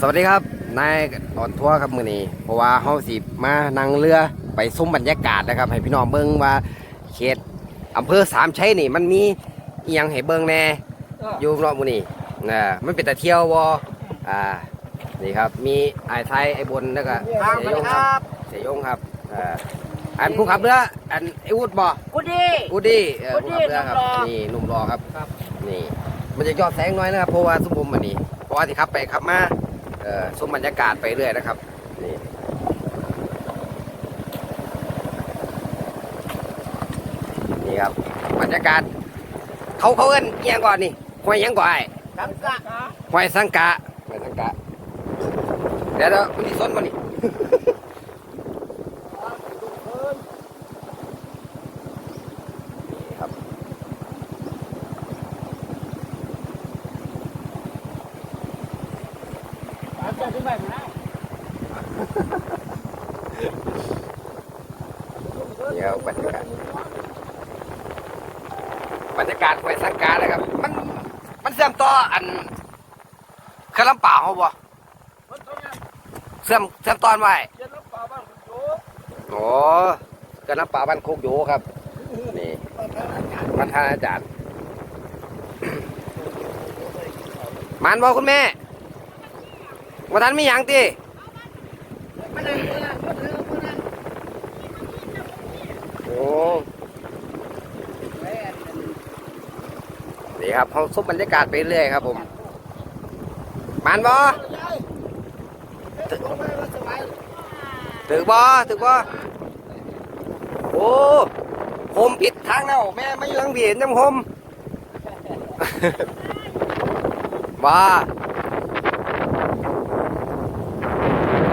สวัสดีครับนายออนทัวร์ครับมือนี้เพราะว่าเฮาสิมานั่งเรือไปชมบรรยากาศนะครับ ให้พี่น้องเบิ่งว่าเขตอำเภอสามชัยนี่มันมีอีหยังให้เบิ่งแหน่อยู่รอบมือนี้นะมันเป็นตะเที่ยวบ่อ่านี่ครับมีไอ้ายไทยไอ้บนแล้วก็ครับเสียยงครับเสียยงครับอ่าอันผู้ขับเรืออันไอ้วุฒิบ่กูดีอูดี้เอ่ออูผู้ดี้ขับเรือครับหนุ่มรอนี่หนุ่มรอครับครับนี่มันจะยอดแสงน้อยนะครับเพราะว่าสุมมอันนี้เพราะว่าที่ขับไปขับมาเอ่อ ชมบรรยากาศไปเรื่อยนะครับนี่นี่ครับบรรยากาศ เขาเขาเอิ้นเอียงก่อนนี่ห้วยหยังก่อนไอ้สังกะห้วยสังกะห้วยสังกะเดี๋ยวเดี๋ยวมันที่ส้นมานี่ นี่ครับ สามจะถึงไปไหม เดี๋ยว บรรยากาศบรรยากาศห้วยสังกะนะครับ มันมันเสื่อมต่ออันเครื่องลำเปล่าเขาบ่มันต้อเสื่อมเสื่อมตอนไว้โอ้เครื่องลำเปล่าบ้านโคกโยครับ นี่มันทานอาจารย์มันบอกคุณแม่ว่าท่านมีหยังตี มันนั่งมันนั่งมันนั่งมันนั่ง โอ้นี่ ครับเขาซุบบรรยากาศไปเรื่อยครับ ผมมันบอถึกบอถึกบอโอ้ผมผิดทางแล้วแม่ไม่ยังเห็นน้ำผมบ้า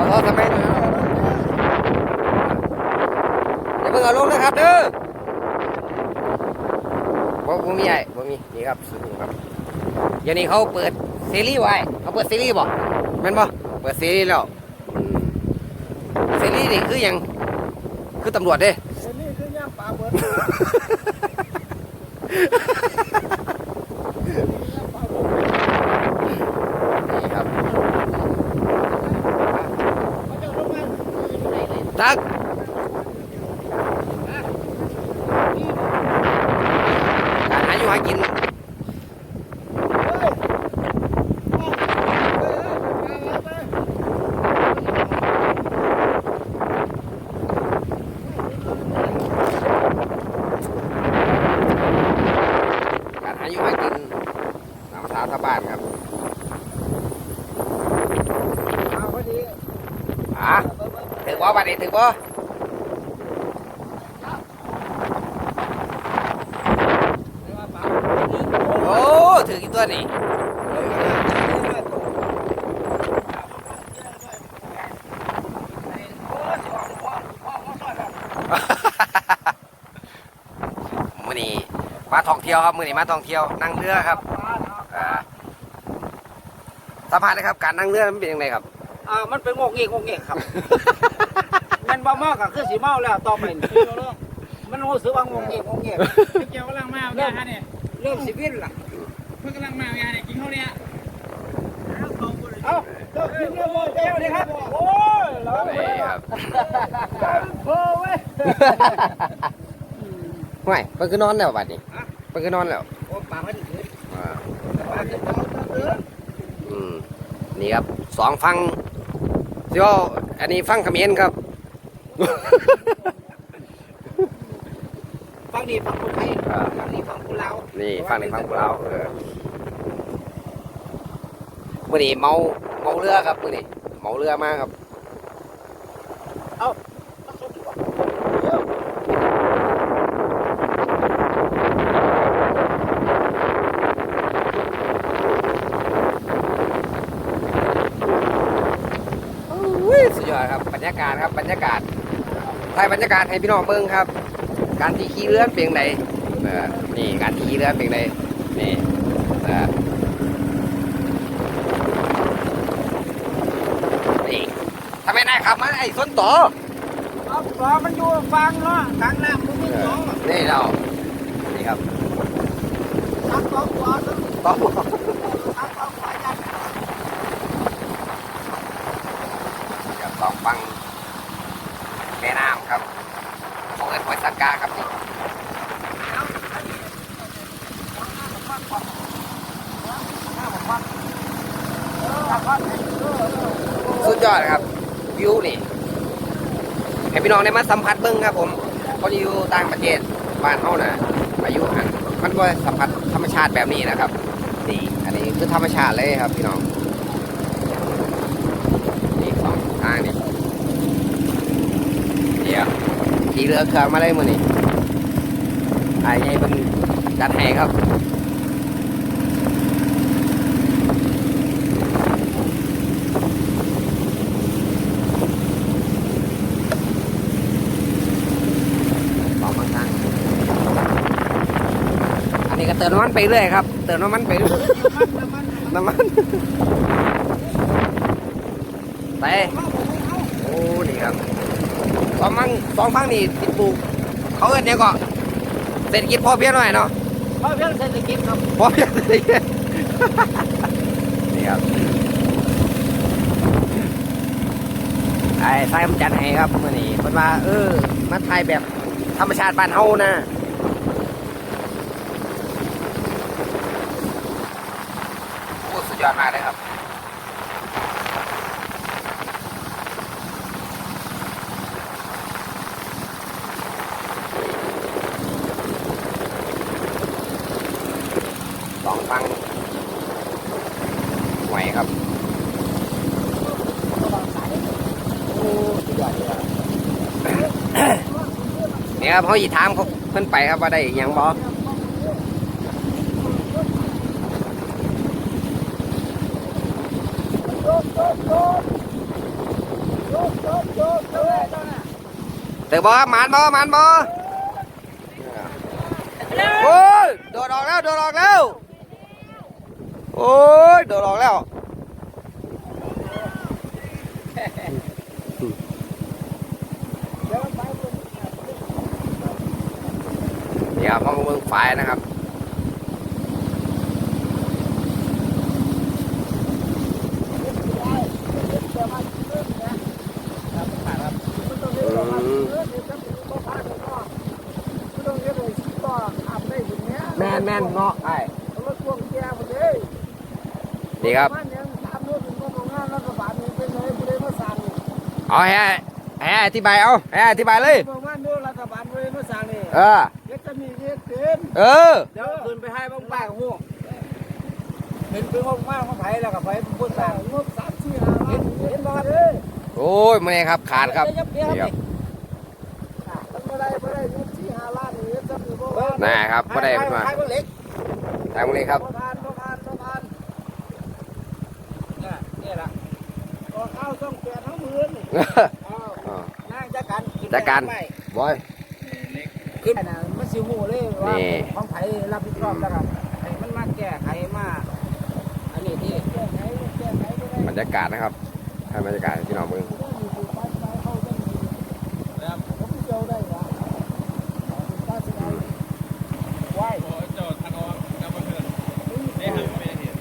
เราทำไมเนี่ยอย่าเพิ่งเอาลงนะครับเด้อบ่บ่มีไอ้บ่ มีนี่ครับสุดครับเดี๋ยวนี้เขาเปิดซีรีส์ไว้เขาเปิดซีรีส์บ่แม่นบ่เปิดซีรีส์แล้วอืมซีรีส์นี่คือหยังคือตำรวจเด้นี่คือย่างป่าเบิด นี่ครับ มันจะลงมาอยู่ไหนเลย ตักการหาอยู่หากิน การหาอยู่หากิน ตามภาษาชาวบ้านครับเอาพอดีอะถือบ่บัดนี้ถือบ่โอ้ถือกี่ตัวนี่มื้อนี้มาท่องเที่ยวครับมื้อนี้มาท่องเที่ยวนั่งเรือครับอ่า สัมภาษณ์นะครับ การนั่งเรือมันเป็นยังไงครับ อ่ามันเป็นงกเงกงกเงกครับ มันบ่มากก็คือสีเมาแล้วต่อไปนี่มันรู้สึกว่างงเงกงกเงกเกี่ยวกำลังมาเนี่ยฮะเนี่ยเริ่มสิวินล่ะเพิ่งกำลังมาเนี่ยกินข้าวเนี่ยเอ้าเลิกกินเรื่องโมเดลเลยครับโอ้ยเรานี่ครับโอ้เว้ยไม่เพิ่นคือนอนแล้วบัดนี้เพิ่นคือนอนแล้วโอ้ปากมันถืออ่าปากจะเอาตะเตือนอืม นี่ครับสองฟังสิว่าอันนี้ฟังเขมิ้นครับ ฟังดีฟังคนไทยฟังดีฟังคนลาวนี่ฟังในฟังพวกเราเออมื่อนี้เมาเมาเรือครับมื่อนี้เมาเรือมากครับ อุ้ยสุดยอดครับบรรยากาศ ครับบรรยากาศถ่ายบรรยากาศให้พี่น้องเบิ่งครับ การที่ขี่เรือเป็นไงเออนี่การที่ขี่เรือเป็นไงนี่เออนี่ทำไมนายขับมาไอ้ส้นต่อเอาปลามันอยู่ฟังเนาะกลางน้ำมันมีสองนี่เรานี่ครับทั้งสองปลาทั้งต่อทั้งสอง หอยสักกาครับพี่สุดยอดครับ วิวนี่ให้พี่น้องได้มาสัมผัสเบิ้งครับผมคนอยู่ต่างประเทศบ้านเขานะอายุหันมันก็สัมผัสธรรมชาติแบบนี้นะครับนี่อันนี้คือธรรมชาติเลยครับพี่น้อง ขี่เรือเครื่องมาเลยมือนี่ไอ้ไงเป็นจัดให้ครับสองบางทางอันนี้ก็เติมน้ำมันไปเรื่อยครับ เติมน้ำมันไปเรื่อยน้ำมันไป สองฟังสองฟังนี่ติดปลูก เขาเอิ้นเนี่ยงก็เศรษฐกิจพอเพียงหน่อยเนาะเพราะเรื่องเศรษฐกิจครับพอเพียงเลยนี่ครับไอ้สายมันจัดให้ครับมื่อนี้เพิ่นว่าเออมาถ่ายแบบธรรมชาติบ้านเฮานะ โอ้สุดยอดมากเลยครับ สองฟังไหวครับ โอ้สุดยอดเลยอะ นี่ครับเขาอีถามเขาเพิ่นไปครับว่าได้อหยังบ่เตือบ่ครับหมานบ่หมานบ่โอ้ยโดดออกแล้วโดดออกแล้วโอ้ยโดดออกแล้วเดี๋ยวมาเบิ่งไฟนะครับแมนแมนเงาะไอ้ดีครับเอาให้ให้อธิบายเอาให้อธิบายเลยเออ เออ เดี๋ยวคืนไปให้บ้างป้าของหูเห็นเป็นห้องมากของไผ่แล้วกับไผ่พูดต่างงบสามสี่ห้าเห็นเห็นบ้างเลยโอ้ยมื่อนี้ครับขาดครับเดี๋ยวนี่เดี๋ยวครับไม่ได้ไม่ได้งบสี่ห้าล้านนี่จะมีบ่น่าครับบ่ได้เพิ่นมาไผ่เล็กทางมื่อนี้ครับประธานประธานประธานเนี่ยนี่แหละก็ข้าวต้องเปลี่ยนทั้งมือนี่อ้าวอ๋อนั่งจัดการจัดการบอยขึ้นนะมัน สิหูเลยว่านี่ ของไผ่รับผิดชอบแล้วครับให้มันมาแก้ไขมาอันนี้ที่แก้ไขแก้ไขไม่ได้บรรยากาศนะครับให้บรรยากาศให้พี่น้องเบิ่งครับผมเจ้าได้ว่าป้าสิเอาไหว้โอ้ยเจ้าทางออกน้ำมันเกินได้หันไม่ได้เห็น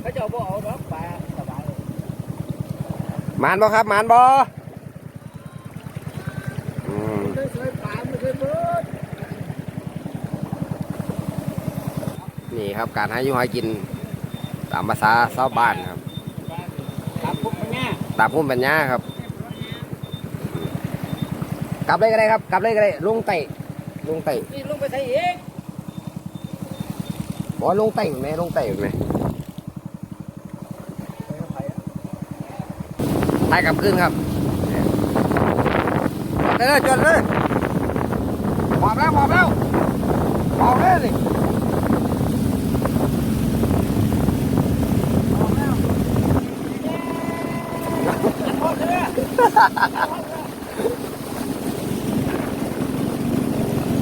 เขาเจ้าบ่เอาดอกปลาสบายหมานบ่ครับหมานบ่อืม ไม่เคยปลาไม่เคยเบิด นี่ ครับ การหาอยู่หากินตามภาษาชาวบ้านครับครับผมเป็นไงตามภูมิปัญญาครับ กลับเลยก็ได้ครับ กลับเลยก็ได้ลงไต่ลงไต่นี่ลงไปใส่เองบอกว่าลงไต่ไหมลงไต่ไหมไต่กลับขึ้นครับจอดเลยจอดเลยหมอบแล้วหมอบแล้วหมอบเลย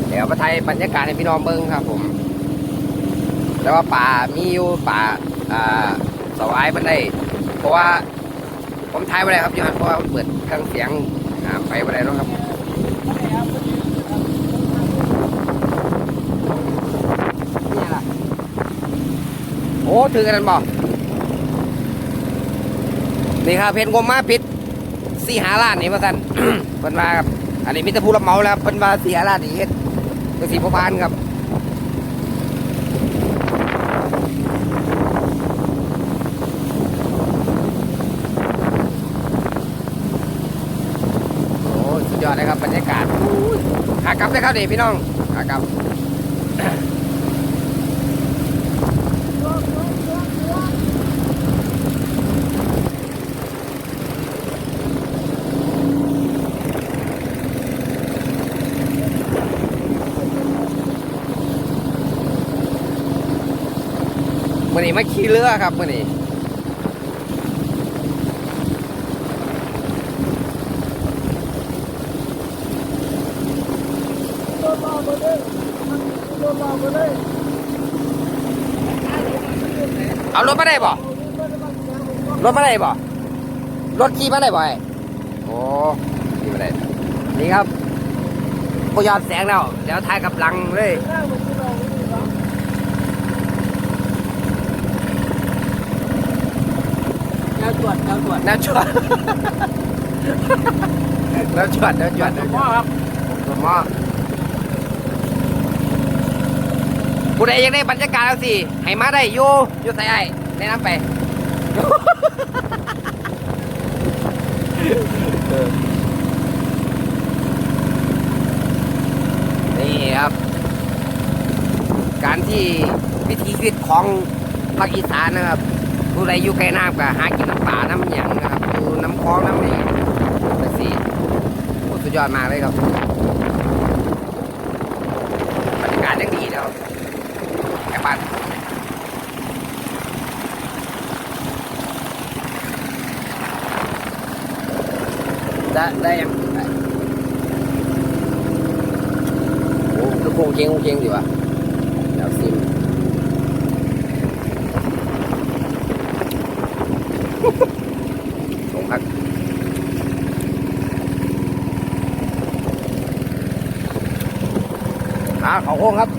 เดี๋ยวมาไทยบรรยากาศให้พี่น้องเบิ้งครับ ผม แต่ว่าป่ามีอยู่ป่าอ่าสวายมันได้ เพราะว่า ผมถ่ายไม่ได้ครับอยูหันเพราะว่าเปิดเครื่องเสียงไปไม่ได้หรอกครับนี่ล่ะโอ้ถือกันบอกนี่ครับเพนงมมาปิด สี่หาล้านนี่ว่าสันเป็นมาครับอันนี้มิตรผู้รับเหมาแล้วเป็นมาสี่หาล้านนี่เฮ็ดเป็นสีพพานครับโอ้สุดยอดเลยครับบรรยากาศขากลับเลยครับนี่พี่น้องขากลับ นี้มาขี่เรือครับมื่อนี้เอารถมาได้บ่รถมาได้บ่รถขี่มาได้บ่ไอ้โอ้ขี่มาได้นี่ครับพยอดแสงแล้วเดี๋ยวถ่ายกับหลังเลย เจ้าตรวจเจ้าตรวจน้ำจวดแน้ำจวดแน้ำจวดน้ำจพ่อวดครับผมว่าผู้ใดอยากได้บรรยากาศแล้วสิให้มาได้อยู่อยู่ใส่ไอ้แนะนำไปนี่ครับ การที่วิถีชีวิตของภาคอีสานนะครับ ผู้ใดอยู่ใกล้น้ำก็หากินน้ำป่าน้ำหยังนะครับอยู่น้ำคลองน้ำนี่เป็นสิโอ้สุดยอดมากเลยครับบรรยากาศยังดีนะครับแค่บ้านได้ได้ยังโอ้ลูกโป่งเก่งโอเคงดีว่ะเดี๋ยวซิม ลงพักอ่า เขาโค้งครับ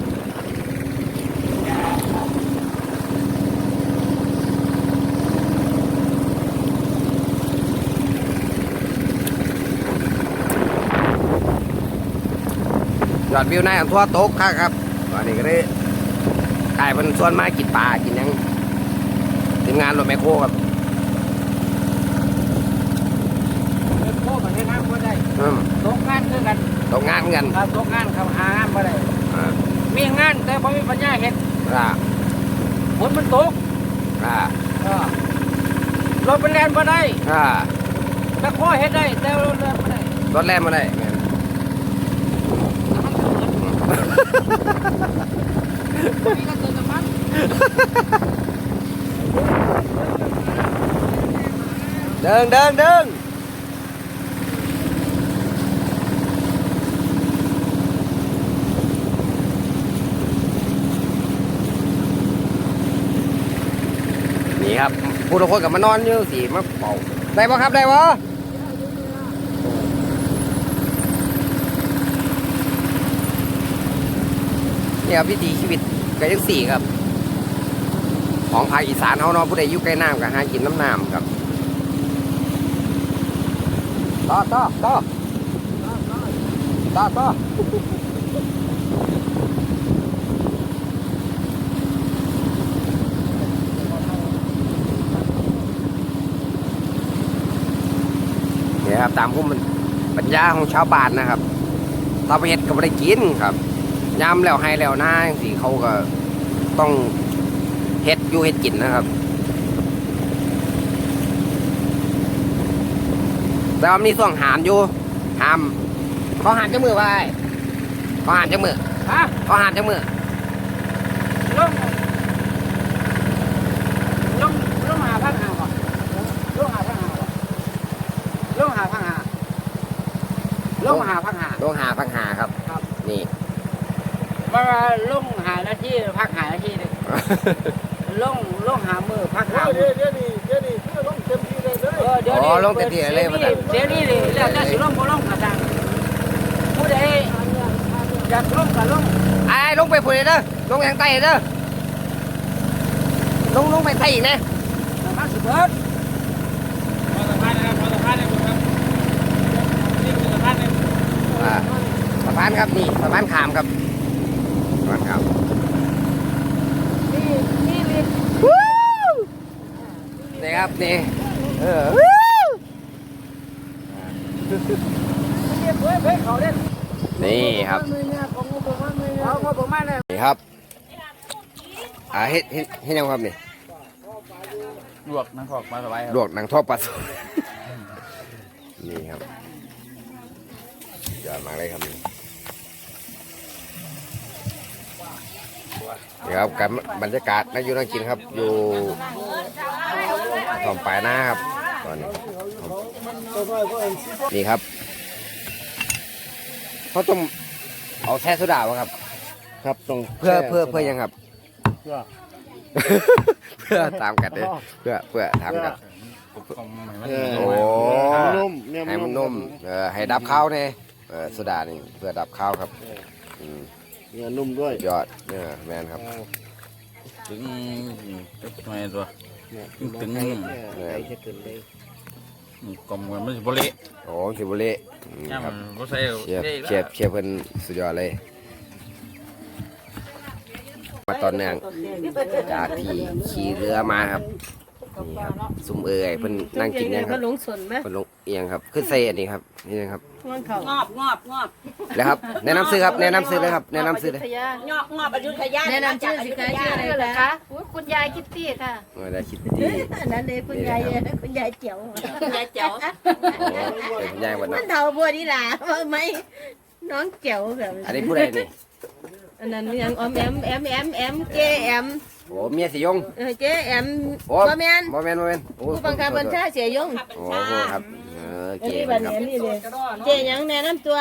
ยอดวิวในอันทั่วโต๊ะครับครับตอนนี้ก็ได้กลายเป็นส่วนมากินปลากินหยังทีมงานรถแมคโครครับเป็นพ่อกับให้น้ำก็ได้อืมตกงานคือกันตกงานกันถ้าตกงานเขาหางานก็ได้อ่า มีงานแต่พอมีปัญญาเห็นอ่าฝนมันตกอ่าเออรถเป็นแลนมาได้อ่าแต่ข้อเห็ดได้แต่รถแลนมาได้รถแล่นมาได้แม่นมีก็เกิดกับมันเดินเดินเดินนี่ครับ ผู้ทุกคนกับมานอนอยู่สิมาเป่าได้ปะครับได้ปะเนี่ครับวิถีชีวิตก็ยังสี่ครับ ของภาคอีสานเขาเนาะผู้ใดอยู่ใกล้น้ำก็หากินน้ำน้ำครับต่อต่อต่อต่อต่อ นี่ยครับ ตามพุ่มปัญญาของชาวบ้านนะครับถ้าไปเห็ดก็ไม่ได้กินครับย้ำแล้วให้แล้วหน้าจังสิเขาก็ต้องเฮ็ดอยู่เฮ็ดกินนะครับแต่ว่ามีส่วงหามอยู่หามเขาหามจังมือไว้เขาหามจังมือฮะเขาหามจังมือ ลงลงลงหาพังหาก่อนลงหาพังหาก่อนลงหาพังหา ลงหาพังหาต้องหาพังหาครับ ครับ นี่มาลงหาหน้าที่พักหาหน้าที่หนึ่งลงลงหามือพักหามือเดี๋ยวนี้เดี๋ยวนี้คือลงเต็มที่เลยเลยเออเดี๋ยวอ๋นี้อลงเต็มที่เลยมาเดี๋แต่ยวนี้เลยแล้วแต่สิลงบ่ลงกระดังผู้ใดอยากลงก็ลงไอ้ลงไปพุ่นเลยเด้อลงทางใต้เด้อลงลงไปใต้อีกนะแต่มันสิเบิด พอสะพานนะครับพอสะพานเลยครับนี่คือสะพานเลย อ่าสะพาน ครับนี่สะพานขามครับสะพานขามนี่นี่ลิฟต์นี่ครับนี่เออเรียบเว้ยนี่ครับเอาพอประมาณนั้นนี่ครับอ่าเฮ็ดเฮ็ดเฮ็ดยังครับนี่ลวกน้ำขอกมาสบายครับลวกหนังทอดปลาสดนี่ครับยอดมากเลยครับนี่ นี่ครับกับบรรยากาศนักอยู่นักกินครับ อยู่ท้องปลายนาครับตอนนี้นี่ครับเขาต้องเอาแช่โซดาวะครับ ครับตรงเพื่อเพื่อเพื่อยังครับ เพื่อเพื่อตามกันเด้อเพื่อเพื่อทำกันกลมๆให้มันเออโอ้ให้มันนุ่มเนี่ยให้มันนุ่มเออให้ดับข้าวเนี่ยเออโซดานี่เพื่อดับข้าวครับอืม เนื้อนุ่มด้วยยอดเนี่ยแมนครับถึงตึ๊บหน่อยตัว เนี่ยตึงไก่ไก่จะเกินเลยกลมกันไม่ใช่บริโอ้สิบุเล่อืมย่าคมัรับนบ่ใส่เชียบเชียบเชียบเพิ่นสุดยอดเลย มาตอนเนื่องจากที่ขี่เรือมาครับนี่ครับซุ่มเอ่ยเพิ่นนั่งกินยังคก็รับลงสนไหมเพิ่นลง เอียงครับขึ้นเซอันนี้ครับนี่นะครับมันเขางอบงอบงอบแล้วครับแนะนำซื้อครับแนะนำซื้อเลยครับแนะนำซื้อเลยทยางอบงอบอยุธยาแนะนำชื่อสิคะชื่ออะไรเหรอคะคะอุ๊ยคุณยายคิตตี้ค่ะเออได้คิดดี อันนั้นเลยคุณยายคุณยายเจียวยายเจ๋วโอ้เป็นยายวันมันั้นนเท่าบัวนี่ล่ะว่าไหมน้องเจียวแบบอันนี้ผู้ใดนี่อันนั้นยังออมแอมแอมแอมแอมเจแอมโอ้เมียสิยงเออเจแอมโอ้บ่แมนบ่แมนบ่แมนโอ้ผู้บังคับบัญชาเสียยงโอ้โหครับเอออันเก๋นี้คบัรันบนี้นี่เลยเจยังแนะนำตัว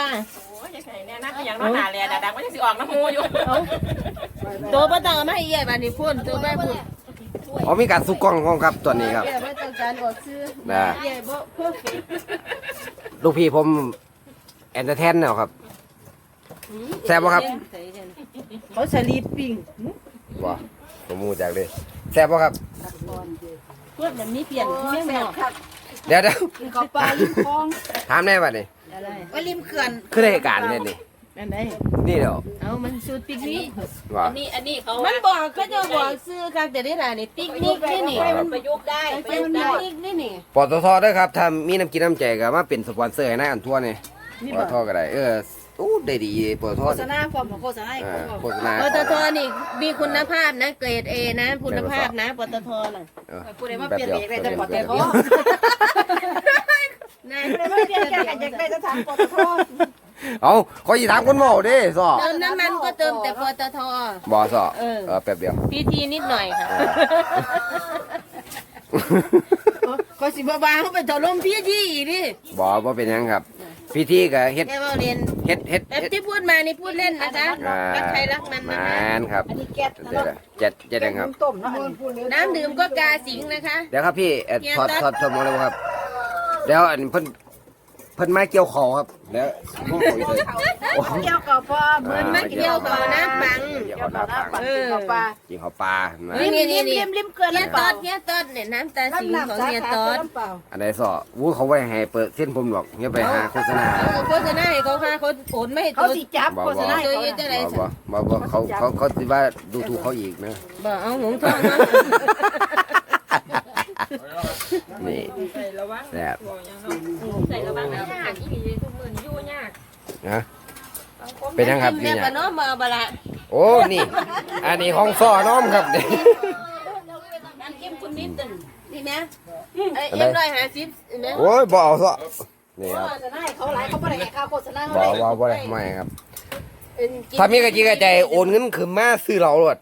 โอ้ยใช่แน่นะก็ยังน้องหนาเลยดังๆไม่ใช่สิออกน้ำมูอยู่เอาตัวบ่ต้องเอามาให้เอี่ยบัดนี้พุ่นตัวแม่พุ่นอ๋อมีการสุกกล้องของครับตัวนี้ครับเอี่ยบ่ต้องการออกซื้อได้เอี่ยบ่เพิ่มลูกพี่ผมแอนเตอร์เทนเนาะครับแซ่บบ่ครับเขาสลีปปิ้งบ่ผมมูจากเลยแซ่บบ่ครับพวกแบบนี้เปลี่ยนเมี่ยงหอก เดี๋ยวเดี๋ยวเขาปลาลิ้นคลองถามได้ป่ะนี่อะไรว่าริมเขื่อนคือได้การเนี่ยนี่อันไหนนี่เดี๋ยวเอามันสูตรปิกนิกว่าอันนี้อันนี้เขามันบอกเขาจะบอกซื้อค่ะแต่ได้ล่ะนี่ปิกนิกนี่นี่มันประยุกต์ได้ประเป็นยุกต์ปิได้กนิกนี่นี่ปตทด้วยครับถ้ามีน้ำกินน้ำใจก็มาเป็นสปอนเซอร์ให้นายอันทั่วนี่นี่ปบตอกทก็ได้เออ อู้ได้ดีปตท โฆษณาฟอร์มของโฆษณาเอให้อเขาโฆษณา ปตทนี่มีคุณภาพนะเกรดเอนะคุณภาพนะปตทน่ะเออผู้ใดมาเปลี่ยนเองได้แต่ปตทแบบผู้เดียวนะใดมาเปลี่ยนแกกันอยากได้สถานปตทเอาขออีถามคนเมาเด้สอเติมน้ำมันก็เติมแต่ปตท บ่สอเออ เออแป๊บเดียว พีทีนิดหน่อยค่ะเขาสิบบาเขาไปถล่มพีทีอีกดิบ่บ่เป็นหยังครับ พิธีก็เฮ็ดแกว่าเรียน เฮ็ดเฮ็ดแต่เฮ็ด ที่พูดมานี่พูดเล่นนะคะอ่า รักใครรักมันแมนะคะ นครับอันนี้แก๊สเดี๋ยวๆเจ็ดเจ็ดยังครับ ต้มเนาะน้ำดื่มก็กาสิงนะคะ เดี๋ยวครับพี่เอ่อเฮียถอดตัด ถอดถอดหมดเลยบ่ครับ เดี๋ยวอันเพิ่น เพิ่นมาเกี่ยวคอครับเดี๋ยวห้องคุยเลยโอ้เกี่ยวกับพ่อเหมือนมาเกี่ยวกับน้ำปังเกี่ยวกับน้ำปังเออปลากินข้าวปลานะนี่ริมนี่ริมนี่ริมริมเกินเฮียเปตอล่าดเฮียตอดเนี่ยน้ำตาสิงน้ำของสาเฮียขาตอดน้ำเปล่าอันใดสอวู้เขาไว้ให้เปิดเส้นผมหรอกเงี้ยไปหาโฆษณาเอาโฆษณาให้เขาค่ะเขาโอนไม่ให้เขาตัวสิจับโฆษณาให้ตัวเขาเยอะจะน่ะไรบ่บ่บ่บ่เขาเขาเขาสิว่าดูถูกเขาอีกนะบ่เอาหงทองเนาะ นี่ใส่ระวังแซ่บใส่ระวังนะยากอีหลีทุกมื้อนี้อยู่ยากนะเป็นยังครับแม่นี่ปะเนี่ยเนาะมาบละโอ้นี่ อันนี้ห้องซ้อน้อมครับนี่น้ำจิ้มคุณนิดหนึงนี่นะไอ้เอ็มร้อยห้าสิบเห็นไหมโอ้ยบ่เอาซะนี่ครับโฆษณาให้เขาหลายเขาไม่ได้ให้ค่าโฆษณาเขาบ่เลยบ่บ่ได้ไม่ครับเอ็นกินถ้ามีกระจิกระใจโอนเงินคืนมาซื้อเราโลด